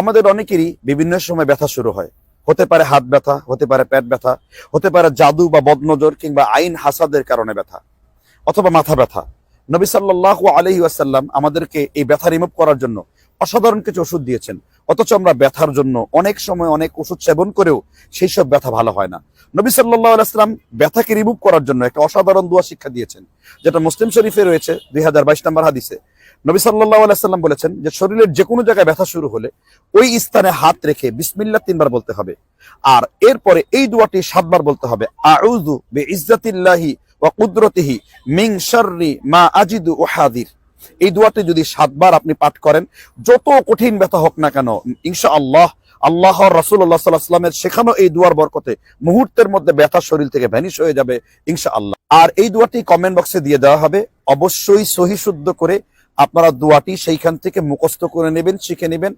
আমাদের অনেকেরই বিভিন্ন সময় ব্যথা শুরু হয়। হতে পারে হাত ব্যথা, হতে পারে পেট ব্যথা, হতে পারে জাদু বা বদনজর কিংবা আইন হাসাদের কারণে ব্যথা অথবা মাথা ব্যথা। নবী সাল্লাহ আলহি আসাল্লাম আমাদেরকে এই ব্যথা রিমুভ করার জন্য অসাধারণ কিছু ওষুধ দিয়েছেন। অথচ আমরা ব্যথার জন্য অনেক সময় অনেক ওষুধ সেবন করেও সেই সব ব্যথা ভালো হয় না। নবী সাল্লাহ আলাইসাল্লাম ব্যথাকে রিমুভ করার জন্য একটা অসাধারণ দোয়া শিক্ষা দিয়েছেন, যেটা মুসলিম শরীফে রয়েছে দুই হাজার বাইশ নম্বর হাদিসে। নবী সাল্লাহ আলাইসাল্লাম বলেছেন যে শরীরের যে কোনো জায়গায় ব্যথা শুরু হলে ওই স্থানে হাত রেখে বিসমিল্লা তিনবার বলতে হবে। আর এরপরে এই দোয়াটি সাতবার বলতে হবে। আউযু বে ইজ্জাতিল্লাহি ওয়া কুদরতিহি মিং শাররি মা আজিদু ও হাদির এই দোয়াটি যদি সাতবার আপনি পাঠ করেন, যত কঠিন ব্যথা হোক না কেন ইনশা আল্লাহ আল্লাহ রসুল্লাহ সাল্লাহ সাল্লামের শেখানো এই দুয়ার বরকতে মুহূর্তের মধ্যে ব্যথা শরীর থেকে ভ্যানিশ হয়ে যাবে ইনশা আল্লাহ আর এই দোয়াটি কমেন্ট বক্সে দিয়ে দেওয়া হবে। অবশ্যই সহি শুদ্ধ করে আপনারা দোয়াটি সেইখান থেকে মুখস্থ করে নেবেন শিখে নেবেন।